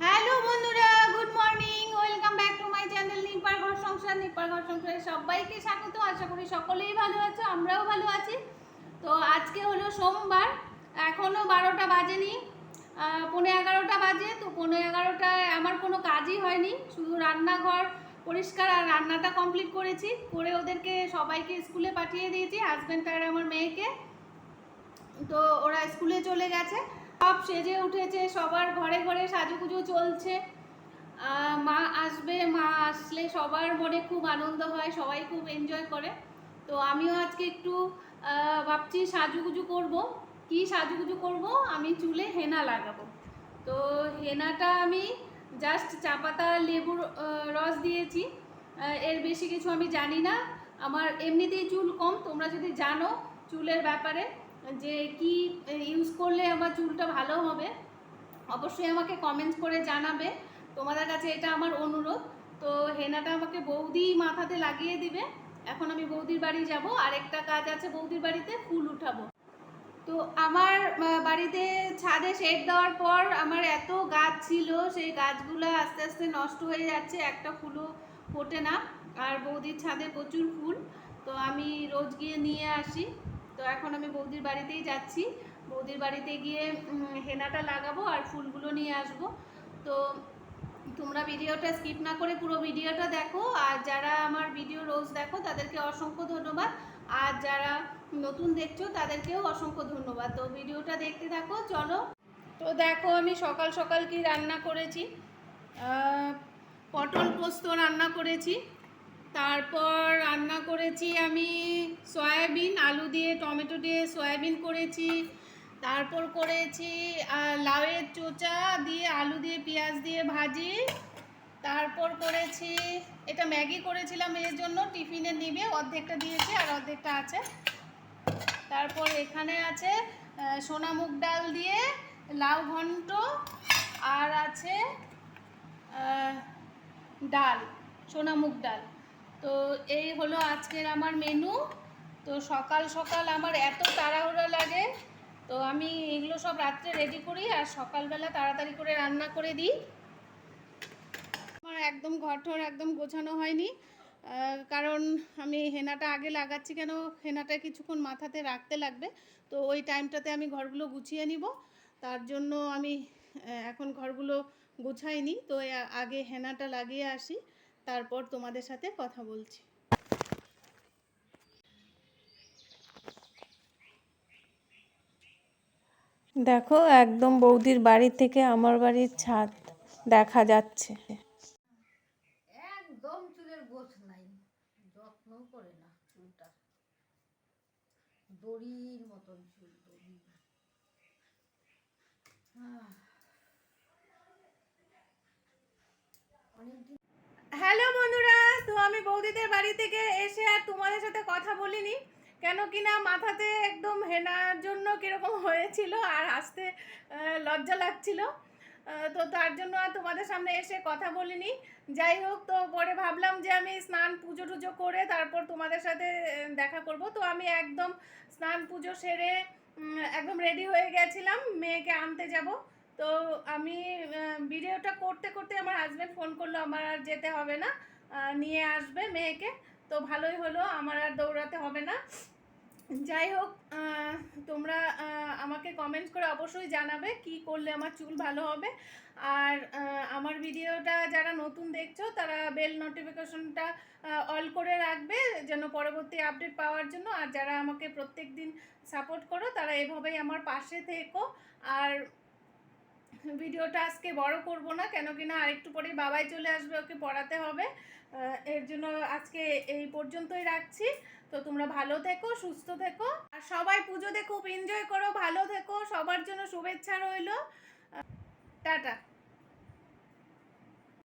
Hello বন্ধুরা, good morning. Welcome channel নিপার ঘর সংসার নিপার ঘর সংসারে সবাইকে স্বাগত। আশা করি সকলেই ভালো আছো, আমরাও ভালো আছি। তো আজকে হলো সোমবার এখনও বারোটা বাজেনি। আহ, পৌনে এগারোটা বাজে তো পৌনে এগারোটায় আমার কোনো কাজই হয়নি। শুধু রান্নাঘর পরিষ্কার আর রান্নাটা কমপ্লিট করেছি। করে ওদেরকে সবাইকে স্কুলে পাঠিয়ে দিয়েছি হাজব্যান্ড আর আমার মেয়েকে। তো ওরা স্কুলে চলে গেছে। সব সেজে উঠেছে সবার ঘরে ঘরে সাজুগুজু চলছে। মা আসবে মা আসলে সবার মনে খুব আনন্দ হয় সবাই খুব এনজয় করে। তো আমিও আজকে একটু ভাবছি সাজুগুজু করব। কি সাজুগুজু করব? আমি চুলে হেনা লাগাবো। তো হেনাটা আমি জাস্ট চা পাতা লেবুর রস দিয়েছি। এর বেশি কিছু আমি জানি না। আমার এমনিতেই চুল কম, তোমরা যদি জানো চুলের ব্যাপারে, যে কি ইউজ করলে আমার চুলটা ভালো হবে, অবশ্যই আমাকে কমেন্টস করে জানাবে। তোমাদের কাছে এটা আমার অনুরোধ। তো হেনাটা আমাকে বৌদি মাথাতে লাগিয়ে দিবে। এখন আমি বৌদির বাড়ি যাব। আরেকটা কাজ আছে বৌদির বাড়িতে, ফুল উঠাবো। তো আমার বাড়িতে ছাদে শেড দেওয়ার পর আমার এত গাছ ছিল, সেই গাছগুলো আস্তে আস্তে নষ্ট হয়ে যাচ্ছে, একটা ফুলও ফোটে না। আর বৌদির ছাদে প্রচুর ফুল, তো আমি রোজ গিয়ে নিয়ে আসি। তো এখন আমি বৌদির বাড়িতেই যাচ্ছি। বৌদির বাড়িতে গিয়ে হেনাটা লাগাবো আর ফুলগুলো নিয়ে আসব। তো তোমরা ভিডিওটা স্কিপ না করে পুরো ভিডিওটা দেখো। আর যারা আমার ভিডিও রোজ দেখো, তাদেরকে অসংখ্য ধন্যবাদ। আর যারা নতুন দেখছ, তাদেরকেও অসংখ্য ধন্যবাদ। তো ভিডিওটা দেখতে থাকো, চলো। তো দেখো, আমি সকাল সকাল কি রান্না করেছি? পটল পোস্ত রান্না করেছি। তারপর রান্না করেছি আমি সয়াবিন, আলু দিয়ে, টমেটো দিয়ে সয়াবিন করেছি। তারপর করেছি লাউয়ের চোচা দিয়ে, আলু দিয়ে, পেঁয়াজ দিয়ে ভাজি। তারপর করেছি এটা ম্যাগি করেছিলাম এর জন্য টিফিনে নিবে অর্ধেকটা দিয়েছি আর অর্ধেকটা আছে। তারপর এখানে আছে আহ, সোনা মুগ ডাল দিয়ে লাউ ঘন্ট আর আছে ডাল সোনা মুগ ডাল। তো এই হলো আজকের আমার মেনু তো সকাল সকাল আমার এত তাড়াহুড়ো লাগে তো আমি এগুলো সব রাত্রে রেডি করি আর সকালবেলা তাড়াতাড়ি করে রান্না করে দিই। একদম ঘরঠর একদম গোছানো হয়নি। কারণ আমি হেনাটা আগে লাগাচ্ছি কেন? হেনাটা কিছুক্ষণ মাথাতে রাখতে লাগবে। তো ওই টাইমটাতে আমি ঘরগুলো গুছিয়ে নিব। তার জন্য আমি এখন ঘরগুলো গুছাইনি। তো আগে হেনাটা লাগিয়ে আসি। তারপর তোমাদের সাথে কথা বলছি। দেখো, একদম বৌদির বাড়ি থেকে আমার বাড়ির ছাদ দেখা যাচ্ছে একদম চুলের গোছ নাই যত্ন করে না চুলটা দড়ির মতন হ্যালো বন্ধুরা, তো আমি বৌদিদের বাড়ি থেকে এসে আর তোমাদের সাথে কথা বলিনি, কেন কিনা মাথাতে একদম হেনার জন্য কীরকম হয়েছিল আর আসতে লজ্জা লাগছিল। তো তার জন্য আর তোমাদের সামনে এসে কথা বলিনি। যাই হোক, তো পরে ভাবলাম যে আমি স্নান পুজো টুজো করে তারপর তোমাদের সাথে দেখা করব। তো আমি একদম স্নান পুজো সেরে একদম রেডি হয়ে গেছিলাম, মেয়েকে আনতে যাব। তো আমি ভিডিওটা করতে করতে আমার হাজব্যান্ড ফোন করল, আমার আর যেতে হবে না নিয়ে আসবে মেয়েকে। তো ভালোই হলো, আমার আর দৌড়াতে হবে না। যাই হোক তোমরা আমাকে কমেন্ট করে অবশ্যই জানাবে কি করলে আমার চুল ভালো হবে। আর আমার ভিডিওটা যারা নতুন দেখছ, তারা বেল নোটিফিকেশনটা অল করে রাখবে যেন পরবর্তী আপডেট পাওয়ার জন্য। আর যারা আমাকে প্রত্যেক দিন সাপোর্ট করো, তারা এভাবেই আমার পাশে থেকো। আর ভিডিওটা আজকে বড় করব না, কেন কি না আরেকটু পরেই বাবাই চলে আসবে, ওকে পড়াতে হবে। এর জন্য আজকে এই পর্যন্তই রাখছি। তো তোমরা ভালো থেকো, সুস্থ থেকো। আর সবাই পুজোতে খুব এনজয় করো, ভালো থেকো, সবার জন্য শুভেচ্ছা রইল। টাটা।